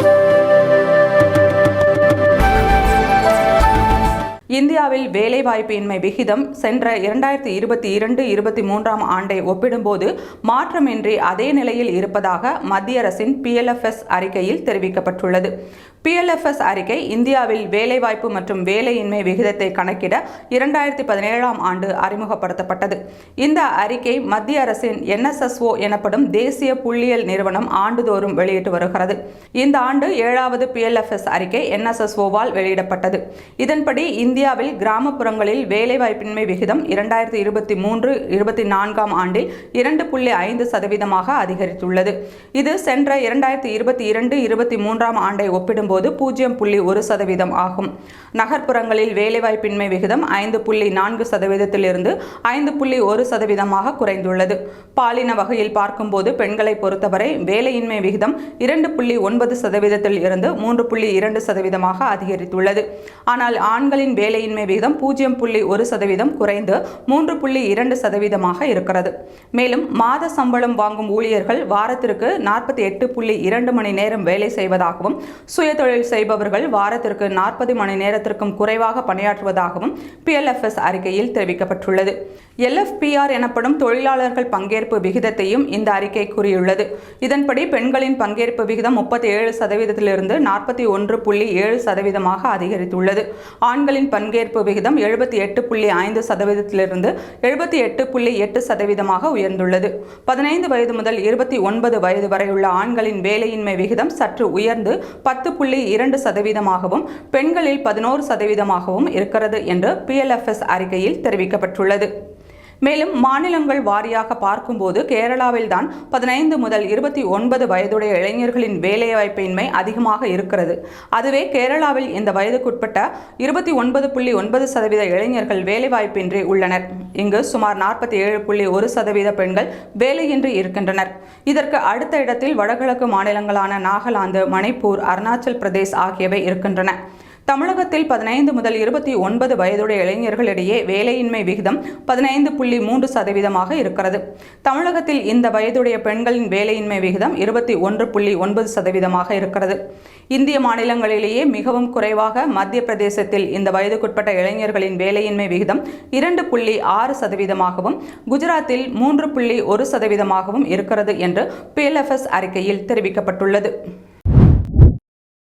Thank you. இந்தியாவில் வேலைவாய்ப்பின்மை விகிதம் சென்ற இரண்டாயிரத்தி இருபத்தி இரண்டு இருபத்தி மூன்றாம் ஆண்டை ஒப்பிடும்போது மாற்றமின்றி அதே நிலையில் இருப்பதாக மத்திய அரசின் பிஎல்எஃப்எஸ் அறிக்கையில் தெரிவிக்கப்பட்டுள்ளது. பிஎல்எஃப்எஸ் அறிக்கை இந்தியாவில் வேலைவாய்ப்பு மற்றும் வேலையின்மை விகிதத்தை கணக்கிட இரண்டாயிரத்தி பதினேழாம் ஆண்டு அறிமுகப்படுத்தப்பட்டது. இந்த அறிக்கை மத்திய அரசின் என்எஸ்எஸ்ஓ எனப்படும் தேசிய புள்ளியியல் நிறுவனம் ஆண்டுதோறும் வெளியிட்டு வருகிறது. இந்த ஆண்டு ஏழாவது பிஎல்எஃப்எஸ் அறிக்கை என்எஸ்எஸ்ஓவால் வெளியிடப்பட்டது. இதன்படி இந்திய இந்தியாவில் கிராமப்புறங்களில் வேலைவாய்ப்பின்மை விகிதம் இரண்டாயிரத்தி இருபத்தி மூன்று இருபத்தி நான்காம் ஆண்டில் இரண்டு புள்ளி ஐந்து சதவீதமாக அதிகரித்துள்ளது. இது சென்ற இரண்டாயிரத்தி இருபத்தி இரண்டு இருபத்தி மூன்றாம் ஆண்டை ஒப்பிடும்போது பூஜ்ஜியம் புள்ளி ஒரு சதவீதம் ஆகும். நகர்ப்புறங்களில் வேலைவாய்ப்பின்மை விகிதம் ஐந்து புள்ளி நான்கு சதவீதத்திலிருந்து ஐந்து புள்ளி ஒரு சதவீதமாக குறைந்துள்ளது. பாலின வகையில் பார்க்கும்போது பெண்களை பொறுத்தவரை வேலையின்மை விகிதம் இரண்டு புள்ளி ஒன்பது சதவீதத்தில் இருந்து மூன்று புள்ளி இரண்டு சதவீதமாக அதிகரித்துள்ளது. ஆனால் ஆண்களின் வேலை வேலையின்மை விகிதம் பூஜ்ஜியம் புள்ளி ஒரு சதவீதம் குறைந்து மூன்று புள்ளி இரண்டு சதவீதமாக இருக்கிறது. மேலும் மாத சம்பளம் வாங்கும் ஊழியர்கள் வாரத்திற்கு நாற்பத்தி எட்டு புள்ளி இரண்டு மணி நேரம் வேலை செய்வதாகவும் சுயதொழில் செய்பவர்கள் வாரத்திற்கு நாற்பது மணி நேரத்திற்கும் குறைவாக பணியாற்றுவதாகவும் பிஎல்எஃப்எஸ் அறிக்கையில் தெரிவிக்கப்பட்டுள்ளது. எல்எஃபிஆர் எனப்படும் தொழிலாளர்கள் பங்கேற்பு விகிதத்தையும் இந்த அறிக்கை கூறியுள்ளது. இதன்படி பெண்களின் பங்கேற்பு விகிதம் முப்பத்தி ஏழு சதவீதத்திலிருந்து நாற்பத்தி ஒன்று புள்ளி ஏழு சதவீதமாக அதிகரித்துள்ளது. ஆண்களின் பங்கேற்பு விகிதம் எழுபத்தி எட்டு புள்ளி ஐந்து சதவீதத்திலிருந்து எழுபத்தி எட்டு புள்ளி எட்டு சதவீதமாக உயர்ந்துள்ளது. பதினைந்து வயது முதல் இருபத்தி ஒன்பது வயது வரையுள்ள ஆண்களின் வேலையின்மை விகிதம் சற்று உயர்ந்து பத்து புள்ளி இரண்டு சதவீதமாகவும் பெண்களில் பதினோரு சதவீதமாகவும் இருக்கிறது என்று பிஎல்எஃப்எஸ் அறிக்கையில் தெரிவிக்கப்பட்டுள்ளது. மேலும் மாநிலங்கள் வாரியாக பார்க்கும்போது கேரளாவில் தான் பதினைந்து முதல் இருபத்தி ஒன்பது வயதுடைய இளைஞர்களின் வேலைவாய்ப்பின்மை அதிகமாக இருக்கிறது. அதுவே கேரளாவில் இந்த வயதுக்குட்பட்ட இருபத்தி ஒன்பது புள்ளி ஒன்பது சதவீத இளைஞர்கள் வேலைவாய்ப்பின்றி உள்ளனர். இங்கு சுமார் நாற்பத்தி ஏழு புள்ளி ஒரு சதவீத பெண்கள் வேலையின்றி இருக்கின்றனர். இதற்கு அடுத்த இடத்தில் வடகிழக்கு மாநிலங்களான நாகாலாந்து மணிப்பூர் அருணாச்சல் பிரதேஷ் ஆகியவை இருக்கின்றன. தமிழகத்தில் பதினைந்து முதல் இருபத்தி ஒன்பது வயதுடைய இளைஞர்களிடையே வேலையின்மை விகிதம் பதினைந்து புள்ளி மூன்று சதவீதமாக இருக்கிறது. தமிழகத்தில் இந்த வயதுடைய பெண்களின் வேலையின்மை விகிதம் இருபத்தி ஒன்று புள்ளி ஒன்பது சதவீதமாக இருக்கிறது. இந்திய மாநிலங்களிலேயே மிகவும் குறைவாக மத்திய பிரதேசத்தில் இந்த வயதுக்குட்பட்ட இளைஞர்களின் வேலையின்மை விகிதம் இரண்டு புள்ளி ஆறு சதவீதமாகவும் குஜராத்தில் மூன்று புள்ளி ஒரு சதவீதமாகவும் இருக்கிறது என்று பிஎல்எஃப்எஸ் அறிக்கையில் தெரிவிக்கப்பட்டுள்ளது.